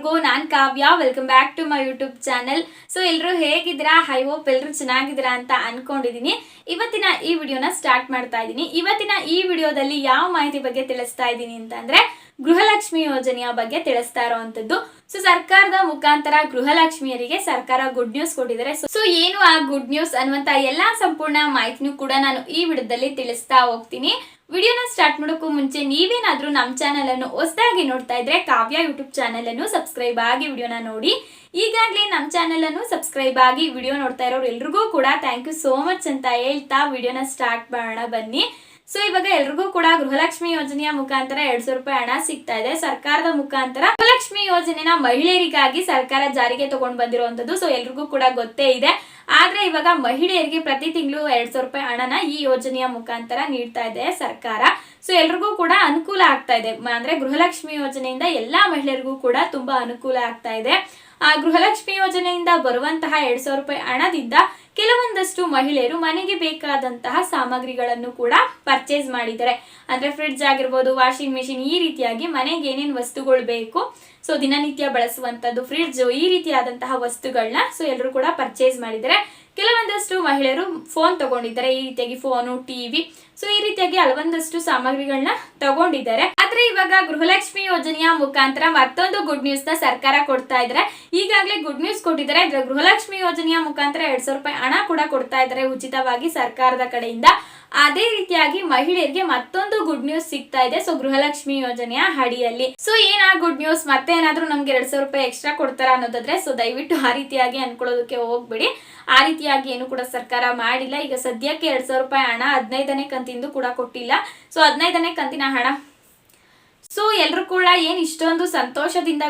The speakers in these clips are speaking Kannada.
ಎಲ್ರಿಗೂ, ನಾನ್ Kavya. Welcome back to my YouTube channel so ಎಲ್ಲರೂ ಹೇಗಿದ್ದೀರಾ? ಹೈ ಹೋಪ್ ಎಲ್ಲರೂ ಚೆನ್ನಾಗಿದ್ದೀರಾ ಅಂತ ಅನ್ಕೊಂಡಿದೀನಿ. ಇವತ್ತಿನ ಈ ವಿಡಿಯೋನ ಸ್ಟಾರ್ಟ್ ಮಾಡ್ತಾ ಇದ್ದೀನಿ ಇವತ್ತಿನ ಈ ವಿಡಿಯೋದಲ್ಲಿ ಯಾವ ಮಾಹಿತಿ ಬಗ್ಗೆ ತಿಳಿಸ್ತಾ ಇದ್ದೀನಿ ಅಂತಂದ್ರೆ, ಗೃಹಲಕ್ಷ್ಮಿ ಯೋಜನೆಯ ಬಗ್ಗೆ ತಿಳಿಸ್ತಾ ಇರುವಂತದ್ದು ಸೊ ಸರ್ಕಾರದ ಮುಖಾಂತರ ಗೃಹಲಕ್ಷ್ಮಿಯರಿಗೆ ಸರ್ಕಾರ ಗುಡ್ ನ್ಯೂಸ್ ಕೊಟ್ಟಿದ್ದಾರೆ. ಸೊ ಏನು ಆ ಗುಡ್ ನ್ಯೂಸ್ ಅನ್ನುವಂತ ಎಲ್ಲಾ ಸಂಪೂರ್ಣ ಮಾಹಿತಿನೂ ಕೂಡ ನಾನು ಈ ವಿಡಿಯೋದಲ್ಲಿ ತಿಳಿಸ್ತಾ ಹೋಗ್ತೀನಿ. ವಿಡಿಯೋನ ಸ್ಟಾರ್ಟ್ ಮಾಡೋಕ್ಕೂ ಮುಂಚೆ ನೀವೇನಾದರೂ ನಮ್ಮ ಚಾನಲನ್ನು ಹೊಸದಾಗಿ ನೋಡ್ತಾ ಇದ್ರೆ ಕಾವ್ಯ ಯೂಟ್ಯೂಬ್ ಚಾನಲನ್ನು ಸಬ್ಸ್ಕ್ರೈಬ್ ಆಗಿ ವಿಡಿಯೋನ ನೋಡಿ. ಈಗಾಗಲೇ ನಮ್ಮ ಚಾನಲನ್ನು ಸಬ್ಸ್ಕ್ರೈಬ್ ಆಗಿ ವಿಡಿಯೋ ನೋಡ್ತಾ ಇರೋರು ಎಲ್ರಿಗೂ ಕೂಡ ಥ್ಯಾಂಕ್ ಯು ಸೋ ಮಚ್ ಅಂತ ಹೇಳ್ತಾ ವಿಡಿಯೋನ ಸ್ಟಾರ್ಟ್ ಮಾಡೋಣ ಬನ್ನಿ. ಸೊ ಇವಾಗ ಎಲ್ರಿಗೂ ಕೂಡ ಗೃಹಲಕ್ಷ್ಮಿ ಯೋಜನೆಯ ಮುಖಾಂತರ ಎರಡ್ ಸಾವಿರ ರೂಪಾಯಿ ಹಣ ಸಿಗ್ತಾ ಇದೆ. ಸರ್ಕಾರದ ಮುಖಾಂತರ ಗೃಹಲಕ್ಷ್ಮಿ ಯೋಜನೆನ ಮಹಿಳೆಯರಿಗಾಗಿ ಸರ್ಕಾರ ಜಾರಿಗೆ ತಗೊಂಡ್ ಬಂದಿರುವಂತದ್ದು ಸೊ ಎಲ್ರಿಗೂ ಕೂಡ ಗೊತ್ತೇ ಇದೆ. ಆದ್ರೆ ಇವಾಗ ಮಹಿಳೆಯರಿಗೆ ಪ್ರತಿ ತಿಂಗಳು ಎರಡ್ ಸಾವಿರ ರೂಪಾಯಿ ಹಣನ ಈ ಯೋಜನೆಯ ಮುಖಾಂತರ ನೀಡ್ತಾ ಇದೆ ಸರ್ಕಾರ. ಸೊ ಎಲ್ರಿಗೂ ಕೂಡ ಅನುಕೂಲ ಆಗ್ತಾ ಇದೆ. ಅಂದ್ರೆ ಗೃಹಲಕ್ಷ್ಮಿ ಯೋಜನೆಯಿಂದ ಎಲ್ಲಾ ಮಹಿಳೆಯರಿಗೂ ಕೂಡ ತುಂಬಾ ಅನುಕೂಲ ಆಗ್ತಾ ಇದೆ. ಆ ಗೃಹಲಕ್ಷ್ಮಿ ಯೋಜನೆಯಿಂದ ಬರುವಂತಹ ಎರಡ್ ಸಾವಿರ ರೂಪಾಯಿ ಹಣದಿಂದ ಕೆಲವೊಂದಷ್ಟು ಮಹಿಳೆಯರು ಮನೆಗೆ ಬೇಕಾದಂತಹ ಸಾಮಗ್ರಿಗಳನ್ನು ಕೂಡ ಪರ್ಚೇಸ್ ಮಾಡಿದ್ದಾರೆ. ಅಂದ್ರೆ ಫ್ರಿಡ್ಜ್ ಆಗಿರ್ಬೋದು ವಾಷಿಂಗ್ ಮೆಷಿನ್ ಈ ರೀತಿಯಾಗಿ ಮನೆಗೆ ಏನೇನು ವಸ್ತುಗಳು ಬೇಕು ಸೊ ದಿನನಿತ್ಯ ಬಳಸುವಂತದ್ದು ಫ್ರಿಡ್ಜ್ ಈ ರೀತಿಯಾದಂತಹ ವಸ್ತುಗಳನ್ನ ಸೊ ಎಲ್ಲರೂ ಕೂಡ ಪರ್ಚೇಸ್ ಮಾಡಿದ್ದಾರೆ. ಕೆಲವೊಂದಷ್ಟು ಮಹಿಳೆಯರು ಫೋನ್ ತಗೊಂಡಿದ್ದಾರೆ, ಈ ರೀತಿಯಾಗಿ ಫೋನು ಟಿವಿ ಸೊ ಈ ರೀತಿಯಾಗಿ ಹಲವೊಂದಷ್ಟು ಸಾಮಗ್ರಿಗಳನ್ನ ತಗೊಂಡಿದ್ದಾರೆ. ಆದ್ರೆ ಇವಾಗ ಗೃಹಲಕ್ಷ್ಮಿ ಯೋಜನೆಯ ಮುಖಾಂತರ ಮತ್ತೊಂದು ಗುಡ್ ನ್ಯೂಸ್ನ ಸರ್ಕಾರ ಕೊಡ್ತಾ ಇದ್ರೆ ಈಗಾಗಲೇ ಗುಡ್ ನ್ಯೂಸ್ ಕೊಟ್ಟಿದ್ದಾರೆ. ಗೃಹಲಕ್ಷ್ಮಿ ಯೋಜನೆಯ ಮುಖಾಂತರ ಎರಡ್ ರೂಪಾಯಿ ಹಣ ಕೂಡ ಕೊಡ್ತಾ ಇದ್ದಾರೆ ಉಚಿತವಾಗಿ ಸರ್ಕಾರದ ಕಡೆಯಿಂದ. ಅದೇ ರೀತಿಯಾಗಿ ಮಹಿಳೆಯರಿಗೆ ಮತ್ತೊಂದು ಗುಡ್ ನ್ಯೂಸ್ ಸಿಗ್ತಾ ಇದೆ. ಸೊ ಗೃಹಲಕ್ಷ್ಮಿ ಯೋಜನೆಯ ಅಡಿಯಲ್ಲಿ. ಸೊ ಏನ ಗುಡ್ ನ್ಯೂಸ್ ಮತ್ತೆ ಏನಾದ್ರೂ ನಮ್ಗೆ ಎರಡ್ ಸಾವಿರ ರೂಪಾಯಿ ಎಕ್ಸ್ಟ್ರಾ ಕೊಡ್ತಾರ ಅನ್ನೋದಾದ್ರೆ ಸೊ ದಯವಿಟ್ಟು ಆ ರೀತಿಯಾಗಿ ಅನ್ಕೊಳ್ಳೋದಕ್ಕೆ ಹೋಗ್ಬೇಡಿ. ಆ ರೀತಿಯಾಗಿ ಏನು ಕೂಡ ಸರ್ಕಾರ ಮಾಡಿಲ್ಲ. ಈಗ ಸದ್ಯಕ್ಕೆ ಎರಡ್ ಸಾವಿರ ರೂಪಾಯಿ ಹಣ ಹದಿನೈದನೇ ಕಂತಿಂದು ಕೂಡ ಕೊಟ್ಟಿಲ್ಲ. ಸೊ ಹದಿನೈದನೇ ಕಂತಿನ ಹಣ. ಸೊ ಎಲ್ರು ಕೂಡ ಏನು ಇಷ್ಟೊಂದು ಸಂತೋಷದಿಂದ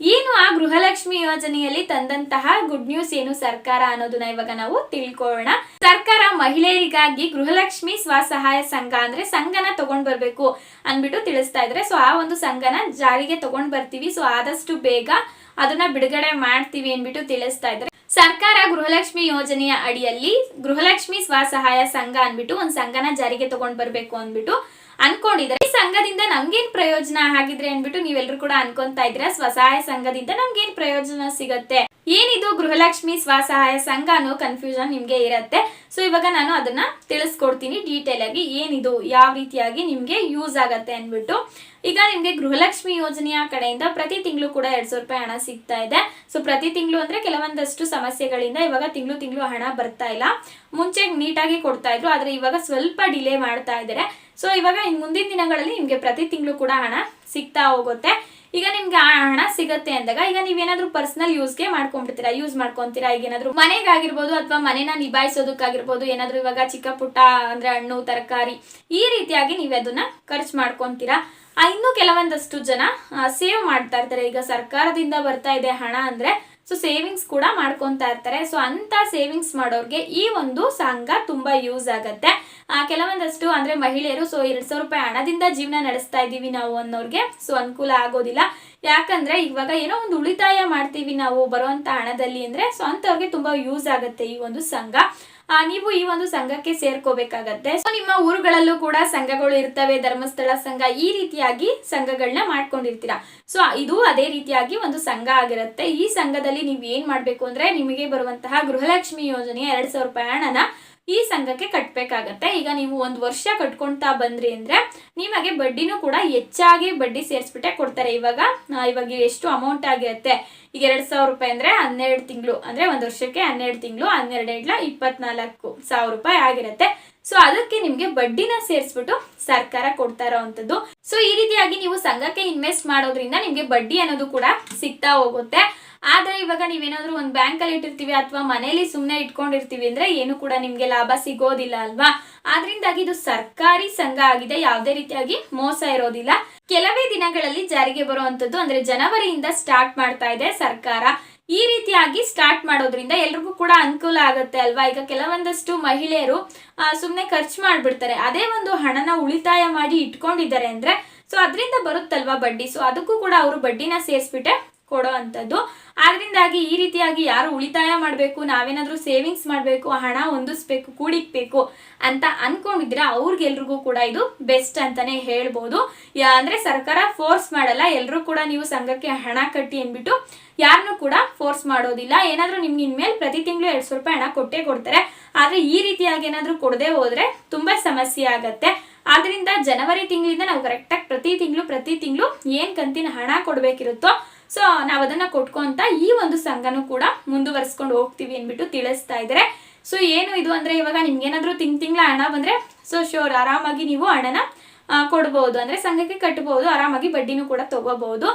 ಏನು ಆ ಗೃಹಲಕ್ಷ್ಮಿ ಯೋಜನೆಯಲ್ಲಿ ತಂದಂತಹ ಗುಡ್ ನ್ಯೂಸ್ ಏನು ಸರ್ಕಾರ ಅನ್ನೋದನ್ನ ಇವಾಗ ನಾವು ತಿಳ್ಕೊಳ್ಳೋಣ. ಸರ್ಕಾರ ಮಹಿಳೆಯರಿಗಾಗಿ ಗೃಹಲಕ್ಷ್ಮಿ ಸ್ವಸಹಾಯ ಸಂಘ ಅಂದ್ರೆ ಸಂಘನ ತಗೊಂಡ್ ಬರ್ಬೇಕು ಅನ್ಬಿಟ್ಟು ತಿಳಿಸ್ತಾ ಇದ್ರೆ. ಸೊ ಆ ಒಂದು ಸಂಘನ ಜಾರಿಗೆ ತಗೊಂಡ್ ಬರ್ತೀವಿ. ಸೊ ಆದಷ್ಟು ಬೇಗ ಅದನ್ನ ಬಿಡುಗಡೆ ಮಾಡ್ತೀವಿ ಅನ್ಬಿಟ್ಟು ತಿಳಿಸ್ತಾ ಇದ್ದಾರೆ. ಸರ್ಕಾರ ಗೃಹಲಕ್ಷ್ಮಿ ಯೋಜನೆಯ ಅಡಿಯಲ್ಲಿ ಗೃಹಲಕ್ಷ್ಮಿ ಸ್ವಸಹಾಯ ಸಂಘ ಅನ್ಬಿಟ್ಟು ಒಂದು ಸಂಘನ ಜಾರಿಗೆ ತಗೊಂಡ್ ಬರ್ಬೇಕು ಅಂದ್ಬಿಟ್ಟು ಅನ್ಕೊಂಡಿದ್ದಾರೆ. ಈ ಸಂಘದಿಂದ ನಮ್ಗೇನ್ ಪ್ರಯೋಜನ ಆಗಿದ್ರೆ ಅನ್ಬಿಟ್ಟು ನೀವೆಲ್ಲರೂ ಕೂಡ ಅನ್ಕೊಂತ ಇದ್ದೀರಾ? ಸ್ವಸಹಾಯ ಸಂಘದಿಂದ ನಮ್ಗೇನ್ ಪ್ರಯೋಜನ ಸಿಗತ್ತೆ? ಏನಿದು ಗೃಹಲಕ್ಷ್ಮಿ ಸ್ವಸಹಾಯ ಸಂಘ ಅನ್ನೋ ಕನ್ಫ್ಯೂಷನ್ ನಿಮ್ಗೆ ಇರತ್ತೆ. ಸೊ ಇವಾಗ ನಾನು ಅದನ್ನ ತಿಳಿಸ್ಕೊಡ್ತೀನಿ ಡೀಟೇಲ್ ಆಗಿ ಏನಿದು, ಯಾವ ರೀತಿಯಾಗಿ ನಿಮ್ಗೆ ಯೂಸ್ ಆಗತ್ತೆ ಅನ್ಬಿಟ್ಟು ಈಗ ನಿಮ್ಗೆ ಗೃಹಲಕ್ಷ್ಮಿ ಯೋಜನೆಯ ಕಡೆಯಿಂದ ಪ್ರತಿ ತಿಂಗಳು ಕೂಡ ಎರಡ್ ಸಾವಿರ ರೂಪಾಯಿ ಹಣ ಸಿಗ್ತಾ ಇದೆ. ಸೊ ಪ್ರತಿ ತಿಂಗಳು ಅಂದ್ರೆ ಕೆಲವೊಂದಷ್ಟು ಸಮಸ್ಯೆಗಳಿಂದ ಇವಾಗ ತಿಂಗಳು ತಿಂಗಳು ಹಣ ಬರ್ತಾ ಇಲ್ಲ. ಮುಂಚೆ ನೀಟಾಗಿ ಕೊಡ್ತಾ ಇದ್ರು, ಆದ್ರೆ ಇವಾಗ ಸ್ವಲ್ಪ ಡಿಲೇ ಮಾಡ್ತಾ ಇದ್ದಾರೆ. ಸೊ ಇವಾಗ ಮುಂದಿನ ದಿನಗಳಲ್ಲಿ ನಿಮ್ಗೆ ಪ್ರತಿ ತಿಂಗಳು ಕೂಡ ಹಣ ಸಿಗ್ತಾ ಹೋಗುತ್ತೆ. ಈಗ ನಿಮ್ಗೆ ಹಣ ಸಿಗತ್ತೆ ಅಂದಾಗ, ಈಗ ನೀವೇನಾದ್ರೂ ಪರ್ಸನಲ್ ಯೂಸ್ಗೆ ಮಾಡ್ಕೊಂಡ್ಬಿಡ್ತೀರಾ? ಯೂಸ್ ಮಾಡ್ಕೊಂತೀರಾ? ಈಗ ಏನಾದ್ರು ಮನೆಗಾಗಿರ್ಬೋದು ಅಥವಾ ಮನೆನ ನಿಭಾಯಿಸೋದಕ್ಕಾಗಿರ್ಬೋದು, ಏನಾದ್ರೂ ಇವಾಗ ಚಿಕ್ಕ ಪುಟ್ಟ ಅಂದ್ರೆ ಹಣ್ಣು, ತರಕಾರಿ, ಈ ರೀತಿಯಾಗಿ ನೀವು ಅದನ್ನ ಖರ್ಚು ಮಾಡ್ಕೊಂತೀರಾ? ಇನ್ನು ಕೆಲವೊಂದಷ್ಟು ಜನ ಸೇವ್ ಮಾಡ್ತಾ ಇರ್ತಾರೆ. ಈಗ ಸರ್ಕಾರದಿಂದ ಬರ್ತಾ ಇದೆ ಹಣ ಅಂದ್ರೆ ಸೊ ಸೇವಿಂಗ್ಸ್ ಕೂಡ ಮಾಡ್ಕೊಂತಾ ಇರ್ತಾರೆ. ಸೊ ಅಂತ ಸೇವಿಂಗ್ಸ್ ಮಾಡೋರ್ಗೆ ಈ ಒಂದು ಸಂಘ ತುಂಬಾ ಯೂಸ್ ಆಗತ್ತೆ. ಕೆಲವೊಂದಷ್ಟು ಅಂದ್ರೆ ಮಹಿಳೆಯರು ಸೊ ಎರಡ್ ಸಾವಿರ ರೂಪಾಯಿ ಹಣದಿಂದ ಜೀವನ ನಡೆಸ್ತಾ ಇದೀವಿ ನಾವು ಅನ್ನೋರ್ಗೆ. ಸೊ ಅನುಕೂಲ ಆಗೋದಿಲ್ಲ. ಯಾಕಂದ್ರೆ ಇವಾಗ ಏನೋ ಒಂದು ಉಳಿತಾಯ ಮಾಡ್ತೀವಿ ನಾವು ಬರುವಂತ ಹಣದಲ್ಲಿ ಅಂದ್ರೆ ಸೊ ತುಂಬಾ ಯೂಸ್ ಆಗುತ್ತೆ ಈ ಒಂದು ಸಂಘ. ನೀವು ಈ ಒಂದು ಸಂಘಕ್ಕೆ ಸೇರ್ಕೋಬೇಕಾಗತ್ತೆ. ಸೊ ನಿಮ್ಮ ಊರುಗಳಲ್ಲೂ ಕೂಡ ಸಂಘಗಳು ಇರ್ತವೆ, ಧರ್ಮಸ್ಥಳ ಸಂಘ, ಈ ರೀತಿಯಾಗಿ ಸಂಘಗಳನ್ನ ಮಾಡ್ಕೊಂಡಿರ್ತೀರಾ? ಸೊ ಇದು ಅದೇ ರೀತಿಯಾಗಿ ಒಂದು ಸಂಘ ಆಗಿರುತ್ತೆ. ಈ ಸಂಘದಲ್ಲಿ ನೀವು ಏನ್ ಮಾಡ್ಬೇಕು ಅಂದ್ರೆ ನಿಮಗೆ ಬರುವಂತಹ ಗೃಹಲಕ್ಷ್ಮಿ ಯೋಜನೆ ಎರಡ್ ಸಾವಿರ ರೂಪಾಯಿ ಹಣನ ಈ ಸಂಘಕ್ಕೆ ಕಟ್ಟಬೇಕಾಗತ್ತೆ ಈಗ ನೀವು ಒಂದು ವರ್ಷ ಕಟ್ಕೊಳ್ತಾ ಬಂದ್ರಿ ಅಂದ್ರೆ ನಿಮಗೆ ಬಡ್ಡಿನೂ ಕೂಡ ಹೆಚ್ಚಾಗಿ ಬಡ್ಡಿ ಸೇರಿಸ್ಬಿಟ್ಟೆ ಕೊಡ್ತಾರೆ. ಇವಾಗ ಇವಾಗ ಎಷ್ಟು ಅಮೌಂಟ್ ಆಗಿರುತ್ತೆ? ಈಗ ಎರಡ್ ಸಾವಿರ ರೂಪಾಯಿ ಅಂದ್ರೆ ಹನ್ನೆರಡು ತಿಂಗಳು, ಅಂದ್ರೆ ಒಂದ್ ವರ್ಷಕ್ಕೆ ಹನ್ನೆರಡು ತಿಂಗಳು, ಹನ್ನೆರಡು ಏಳ್ಲ ಇಪ್ಪತ್ನಾಲ್ಕು ಸಾವಿರ ರೂಪಾಯಿ ಆಗಿರುತ್ತೆ. ಸೊ ಅದಕ್ಕೆ ನಿಮ್ಗೆ ಬಡ್ಡಿನ ಸೇರಿಸ್ಬಿಟ್ಟು ಸರ್ಕಾರ ಕೊಡ್ತಾ ಇರೋವಂಥದ್ದು. ಸೊ ಈ ರೀತಿಯಾಗಿ ನೀವು ಸಂಘಕ್ಕೆ ಇನ್ವೆಸ್ಟ್ ಮಾಡೋದ್ರಿಂದ ನಿಮ್ಗೆ ಬಡ್ಡಿ ಅನ್ನೋದು ಕೂಡ ಸಿಗ್ತಾ ಹೋಗುತ್ತೆ. ಆದ್ರೆ ಇವಾಗ ನೀವೇನಾದ್ರೂ ಒಂದು ಬ್ಯಾಂಕಲ್ಲಿ ಇಟ್ಟಿರ್ತೀವಿ ಅಥವಾ ಮನೇಲಿ ಸುಮ್ಮನೆ ಇಟ್ಕೊಂಡಿರ್ತೀವಿ ಅಂದ್ರೆ ಏನು ಕೂಡ ನಿಮಗೆ ಲಾಭ ಸಿಗೋದಿಲ್ಲ ಅಲ್ವಾ? ಆದ್ರಿಂದಾಗಿ ಇದು ಸರ್ಕಾರಿ ಸಂಘ ಆಗಿದೆ, ಯಾವುದೇ ರೀತಿಯಾಗಿ ಮೋಸ ಇರೋದಿಲ್ಲ. ಕೆಲವೇ ದಿನಗಳಲ್ಲಿ ಜಾರಿಗೆ ಬರುವಂಥದ್ದು ಅಂದ್ರೆ ಜನವರಿಯಿಂದ ಸ್ಟಾರ್ಟ್ ಮಾಡ್ತಾ ಇದೆ ಸರ್ಕಾರ. ಈ ರೀತಿಯಾಗಿ ಸ್ಟಾರ್ಟ್ ಮಾಡೋದ್ರಿಂದ ಎಲ್ರಿಗೂ ಕೂಡ ಅನುಕೂಲ ಆಗುತ್ತೆ ಅಲ್ವಾ? ಈಗ ಕೆಲವೊಂದಷ್ಟು ಮಹಿಳೆಯರು ಸುಮ್ಮನೆ ಖರ್ಚು ಮಾಡಿಬಿಡ್ತಾರೆ. ಅದೇ ಒಂದು ಹಣನ ಉಳಿತಾಯ ಮಾಡಿ ಇಟ್ಕೊಂಡಿದ್ದಾರೆ ಅಂದ್ರೆ, ಸೊ ಅದರಿಂದ ಬರುತ್ತಲ್ವಾ ಬಡ್ಡಿ? ಸೊ ಅದಕ್ಕೂ ಕೂಡ ಅವರು ಬಡ್ಡಿನ ಸೇರಿಸ್ಬಿಟ್ಟೆ ಕೊಡೋ ಅಂಥದ್ದು. ಆದ್ರಿಂದಾಗಿ ಈ ರೀತಿಯಾಗಿ ಯಾರು ಉಳಿತಾಯ ಮಾಡಬೇಕು, ನಾವೇನಾದರೂ ಸೇವಿಂಗ್ಸ್ ಮಾಡಬೇಕು, ಹಣ ಹೊಂದಿಸ್ಬೇಕು, ಕೂಡಿಕ್ಬೇಕು ಅಂತ ಅನ್ಕೊಂಡಿದ್ರೆ ಅವ್ರಿಗೆಲ್ರಿಗೂ ಕೂಡ ಇದು ಬೆಸ್ಟ್ ಅಂತಾನೆ ಹೇಳ್ಬೋದು. ಅಂದ್ರೆ ಸರ್ಕಾರ ಫೋರ್ಸ್ ಮಾಡಲ್ಲ ಎಲ್ಲರೂ ಕೂಡ ನೀವು ಸಂಘಕ್ಕೆ ಹಣ ಕಟ್ಟಿ ಅಂದ್ಬಿಟ್ಟು ಯಾರನ್ನೂ ಕೂಡ ಫೋರ್ಸ್ ಮಾಡೋದಿಲ್ಲ. ಏನಾದರೂ ನಿಮ್ಗೆ ಇನ್ಮೇಲೆ ಪ್ರತಿ ತಿಂಗಳು ಎರಡು ಸಾವಿರ ರೂಪಾಯಿ ಹಣ ಕೊಟ್ಟೇ ಕೊಡ್ತಾರೆ. ಆದರೆ ಈ ರೀತಿಯಾಗಿ ಏನಾದರೂ ಕೊಡದೆ ಹೋದ್ರೆ ತುಂಬಾ ಸಮಸ್ಯೆ ಆಗತ್ತೆ. ಆದ್ರಿಂದ ಜನವರಿ ತಿಂಗಳಿಂದ ನಾವು ಕರೆಕ್ಟಾಗಿ ಪ್ರತಿ ತಿಂಗಳು ಪ್ರತಿ ತಿಂಗಳು ಏನ್ ಕಂತಿನ ಹಣ ಕೊಡ್ಬೇಕಿರುತ್ತೋ ಸೊ ನಾವು ಅದನ್ನ ಕೊಟ್ಕೊಂತ ಈ ಒಂದು ಸಂಘನೂ ಕೂಡ ಮುಂದುವರಿಸ್ಕೊಂಡು ಹೋಗ್ತೀವಿ ಅಂದ್ಬಿಟ್ಟು ತಿಳಿಸ್ತಾ ಇದ್ದಾರೆ. ಸೊ ಏನು ಇದು ಅಂದ್ರೆ ಇವಾಗ ನಿಮ್ಗೆ ಏನಾದ್ರೂ ತಿಂಗ್ ತಿಂಗಳ ಹಣ ಬಂದ್ರೆ ಸೊ ಶೋರ್ ಆರಾಮಾಗಿ ನೀವು ಹಣನ ಕೊಡ್ಬೋದು. ಅಂದ್ರೆ ಸಂಘಕ್ಕೆ ಕಟ್ಟಬಹುದು ಆರಾಮಾಗಿ ಬಡ್ಡಿನೂ ಕೂಡ ತಗೋಬಹುದು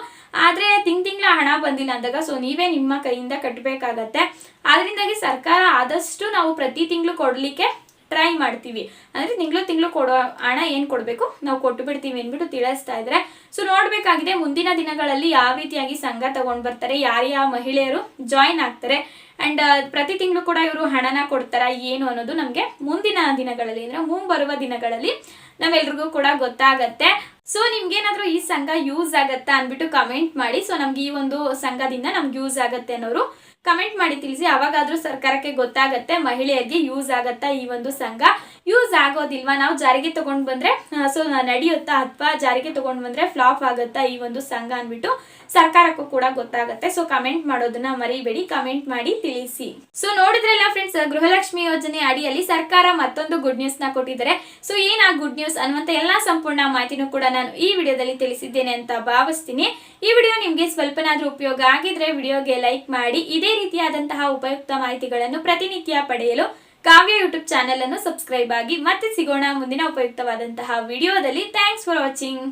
ಆದ್ರೆ ತಿಂಗ್ ತಿಂಗಳ ಹಣ ಬಂದಿಲ್ಲ ಅಂದಾಗ ಸೊ ನೀವೇ ನಿಮ್ಮ ಕೈಯಿಂದ ಕಟ್ಟಬೇಕಾಗತ್ತೆ ಆದ್ರಿಂದಾಗಿ ಸರ್ಕಾರ ಆದಷ್ಟು ನಾವು ಪ್ರತಿ ತಿಂಗಳು ಕೊಡ್ಲಿಕ್ಕೆ ಟ್ರೈ ಮಾಡ್ತೀವಿ. ಅಂದ್ರೆ ತಿಂಗಳು ತಿಂಗಳು ಕೊಡೋ ಹಣ ಏನು ಕೊಡಬೇಕು? ನಾವು ಕೊಟ್ಟು ಬಿಡ್ತೀವಿ ಅಂದ್ಬಿಟ್ಟು ತಿಳಿಸ್ತಾ ಇದ್ದಾರೆ ಸೊ ನೋಡ್ಬೇಕಾಗಿದೆ ಮುಂದಿನ ದಿನಗಳಲ್ಲಿ ಯಾವ ರೀತಿಯಾಗಿ ಸಂಘ ತಗೊಂಡ್ ಬರ್ತಾರೆ, ಯಾರ್ಯಾವ ಮಹಿಳೆಯರು ಜಾಯಿನ್ ಆಗ್ತಾರೆ. ಅಂಡ್ ಪ್ರತಿ ತಿಂಗಳು ಕೂಡ ಇವರು ಹಣನ ಕೊಡ್ತಾರಾ, ಏನು ಅನ್ನೋದು ನಮಗೆ ಮುಂದಿನ ದಿನಗಳಲ್ಲಿ, ಅಂದ್ರೆ ಮುಂಬರುವ ದಿನಗಳಲ್ಲಿ ನಾವೆಲ್ರಿಗೂ ಕೂಡ ಗೊತ್ತಾಗತ್ತೆ. ಸೊ ನಿಮ್ಗೇನಾದ್ರೂ ಈ ಸಂಘ ಯೂಸ್ ಆಗತ್ತಾ ಅಂದ್ಬಿಟ್ಟು ಕಮೆಂಟ್ ಮಾಡಿ. ಸೊ ನಮ್ಗೆ ಈ ಒಂದು ಸಂಘದಿಂದ ನಮ್ಗೆ ಯೂಸ್ ಆಗತ್ತೆ ಅನ್ನೋರು ಕಮೆಂಟ್ ಮಾಡಿ ತಿಳಿಸಿ. ಅವಾಗಾದ್ರೂ ಸರ್ಕಾರಕ್ಕೆ ಗೊತ್ತಾಗತ್ತೆ ಮಹಿಳೆಯರಿಗೆ ಯೂಸ್ ಆಗತ್ತಾ ಈ ಒಂದು ಸಂಘ. ಯೂಸ್ ಆಗೋದಿಲ್ವಾ? ನಾವು ಜಾರಿಗೆ ತಗೊಂಡ್ ಬಂದ್ರೆ ಸೊ ನಡೆಯುತ್ತಾ ಅಥವಾ ಜಾರಿಗೆ ತಗೊಂಡ್ ಬಂದ್ರೆ ಫ್ಲಾಪ್ ಆಗುತ್ತಾ ಈ ಒಂದು ಸಂಘ ಅಂದ್ಬಿಟ್ಟು ಸರ್ಕಾರಕ್ಕೂ ಕೂಡ ಗೊತ್ತಾಗುತ್ತೆ. ಸೊ ಕಮೆಂಟ್ ಮಾಡೋದನ್ನ ಮರಿಬೇಡಿ. ಕಮೆಂಟ್ ಮಾಡಿ ತಿಳಿಸಿ. ಸೊ ನೋಡಿದ್ರಲ್ಲ ಫ್ರೆಂಡ್ಸ್ ಗೃಹಲಕ್ಷ್ಮಿ ಯೋಜನೆ ಅಡಿಯಲ್ಲಿ ಸರ್ಕಾರ ಮತ್ತೊಂದು ಗುಡ್ ನ್ಯೂಸ್ನ ಕೊಟ್ಟಿದ್ದಾರೆ. ಸೊ ಏನ್ ಆ ಗುಡ್ ನ್ಯೂಸ್ ಅನ್ನುವಂತ ಎಲ್ಲಾ ಸಂಪೂರ್ಣ ಮಾಹಿತಿನೂ ಕೂಡ ನಾನು ಈ ವಿಡಿಯೋದಲ್ಲಿ ತಿಳಿಸಿದ್ದೇನೆ ಅಂತ ಭಾವಿಸ್ತೀನಿ. ಈ ವಿಡಿಯೋ ನಿಮ್ಗೆ ಸ್ವಲ್ಪನಾದ್ರೂ ಉಪಯೋಗ ಆಗಿದ್ರೆ ವಿಡಿಯೋಗೆ ಲೈಕ್ ಮಾಡಿ, ಇದೇ ರೀತಿಯಾದಂತಹ ಉಪಯುಕ್ತ ಮಾಹಿತಿಗಳನ್ನು ಪ್ರತಿನಿತ್ಯ ಪಡೆಯಲು ಕಾವ್ಯ ಯೂಟ್ಯೂಬ್ ಚಾನೆಲ್ ಅನ್ನು ಸಬ್ಸ್ಕ್ರೈಬ್ ಆಗಿ ಮತ್ತೆ ಸಿಗೋಣ ಮುಂದಿನ ಉಪಯುಕ್ತವಾದಂತಹ ವಿಡಿಯೋದಲ್ಲಿ ಥ್ಯಾಂಕ್ಸ್ ಫಾರ್ ವಾಚಿಂಗ್